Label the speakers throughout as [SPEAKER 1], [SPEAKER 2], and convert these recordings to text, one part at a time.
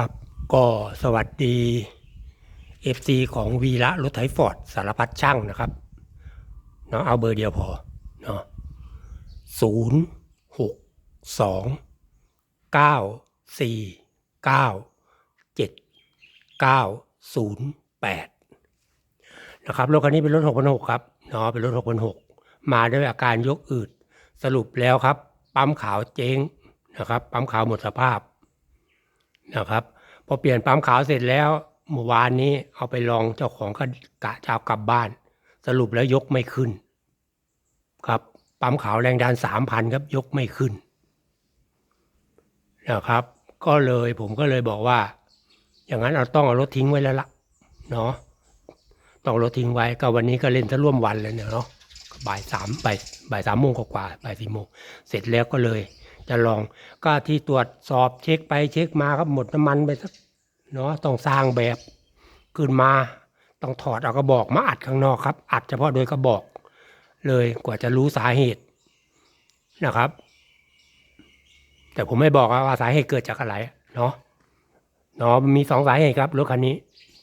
[SPEAKER 1] ครับก็สวัสดี FC ของวีระรถไถฟอร์ดสารพัดช่างนะครับเนาะเอาเบอร์เดียวพอเนาะศูนย์หกสองเก้าสี่เก้าเจ็ดเก้าศูนย์แปดนะครับรถคันนี้เป็นรถหกพันหกครับเนาะเป็นรถหกพันหกมาด้วยอาการยกอืดสรุปแล้วครับ ปั๊มขาวเจ๊งนะครับ ปั๊มขาวหมดสภาพ นะครับ พอเปลี่ยนปั๊มขาวเสร็จแล้วเมื่อวานนี้เอาไปลองเจ้าของก็กะจะเอากลับบ้าน สรุปแล้วยกไม่ขึ้น ครับปั๊มขาวแรงดันสามพันครับยกไม่ขึ้นนะครับ ก็เลยผมก็เลยบอกว่า อย่างนั้นเราต้องเอารถทิ้งไว้แล้วละเนาะต้องรถทิ้งไว้ก็วันนี้ก็เล่นซะร่วมวันเลยเนาะบ่ายสามบ่ายบ่ายสามโมงกว่าบ่ายสี่โมงเสร็จแล้วก็เลย จะลอง ก็ที่ตรวจสอบเช็คไปเช็คมาครับหมดน้ำมันไปสักเนาะต้องสร้างแบบขึ้นมาต้องถอดเอากระบอกมาอัดข้างนอกครับ อัดเฉพาะโดยกระบอก เลยกว่าจะรู้สาเหตุนะครับ แต่ผมไม่บอกว่าสาเหตุเกิดจากอะไรเนาะเนาะมีสองสาเหตุครับรถคันนี้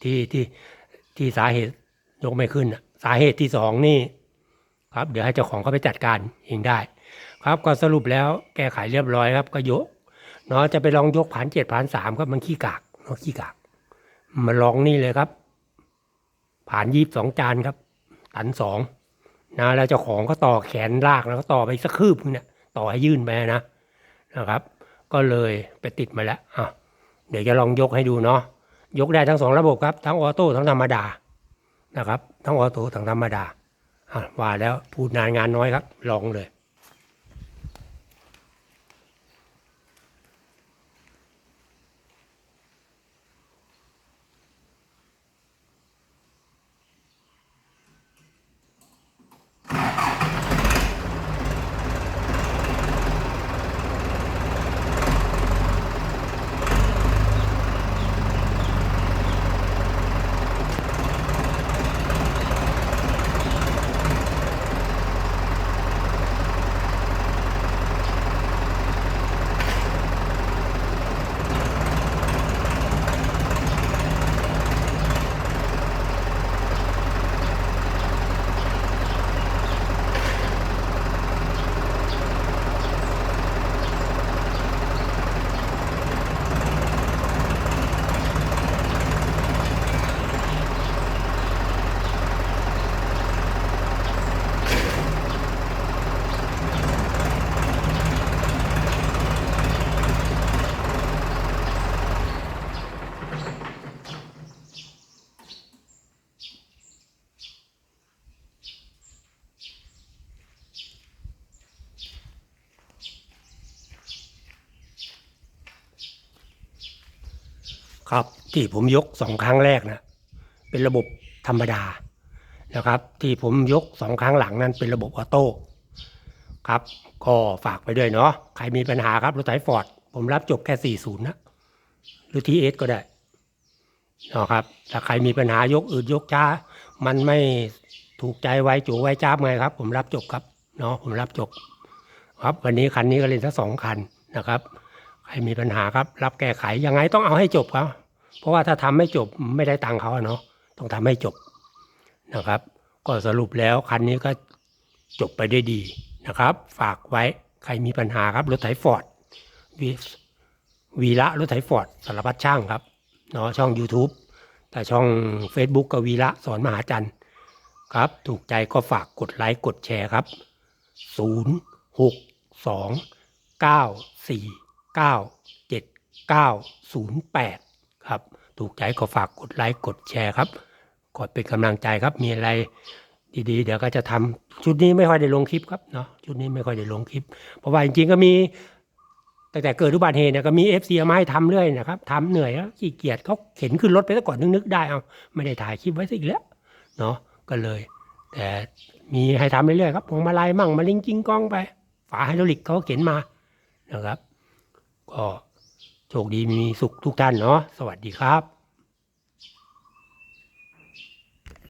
[SPEAKER 1] ที่ที่ที่สาเหตุยกไม่ขึ้นสาเหตุที่สองนี่ ครับ เดี๋ยวให้เจ้าของเขาไปจัดการเองได้ ครับก็สรุปแล้วแก้ไขเรียบร้อยครับ ก็ยกเนาะจะไปลองยกผ่านเจ็ดผ่านสามครับมันขี้กากเนาะขี้กาก มาลองนี่เลยครับ ผ่านยีบสองจานครับตันสองนะแล้วเจ้าของก็ต่อแขนลากแล้วก็ต่อไปสักคืบนึงเนี่ยต่อให้ยื่นไปนะนะครับ ก็เลยไปติดมาแล้วอะเดี๋ยวจะลองยกให้ดูเนาะยกได้ทั้งสองระบบครับ ทั้งออโต้ทั้งธรรมดานะครับ ทั้งออโต้ทั้งธรรมดาอะว่าแล้วพูดนานงานน้อยครับ ลองเลย ครับ ที่ผมยกสองครั้งแรกนะเป็นระบบธรรมดานะครับ ที่ผมยกสองครั้งหลังนั้นเป็นระบบออโต้ครับ ก็ฝากไปด้วยเนาะใครมีปัญหาครับรถไถฟอร์ดผมรับจบแค่ 40 นะ หรือทีเอสก็ได้นะครับถ้าใครมีปัญหายกอืดยกช้า มันไม่ถูกใจไว้จูไว้จ้าไงครับ ผมรับจบครับเนาะผมรับจบ ครับ วันนี้คันนี้ก็เล่นทั้งสองคันนะครับ ใครมีปัญหาครับ รับแก้ไขยังไงต้องเอาให้จบครับ เพราะว่าถ้าทำไม่จบไม่ได้ตังค์เขาเนาะต้องทำให้จบนะครับ ก็สรุปแล้วคันนี้ก็จบไปได้ดีนะครับ ฝากไว้ใครมีปัญหาครับรถไถฟอร์ดวีวีระรถไถฟอร์ดสารพัดช่างครับเนาะช่อง YouTube แต่ช่อง Facebook ก็วีระสอนมหาจันทร์ครับ ถูกใจก็ฝากกดไลค์กดแชร์ครับ 0 6 2 9 4 9 7 9 0 8 ครับ ถูกใจก็ฝากกดไลค์กดแชร์ครับกดเป็นกำลังใจครับ มีอะไรดีๆ เดี๋ยวก็จะทำชุดนี้ไม่ค่อยได้ลงคลิปครับเนาะชุดนี้ไม่ค่อยได้ลงคลิป เพราะว่าจริงๆก็มีตั้งแต่เกิดอุบัติเหตุเนี่ยก็มีเอฟซีมาให้ทำเรื่อยนะครับทำเหนื่อยแล้วขี้เกียจเขาเข็นขึ้นรถไปซะก่อนนึกๆได้เอาไม่ได้ถ่ายคลิปไว้ซะอีกแล้วเนาะก็เลย แต่มีให้ทำเรื่อยๆครับพวงมาลัยมั่งมาลิงจิงกองไป ฝาไฮดรอลิกเขาเข็นมานะครับ ก็โชคดีมีสุขทุกท่านเนาะสวัสดีครับ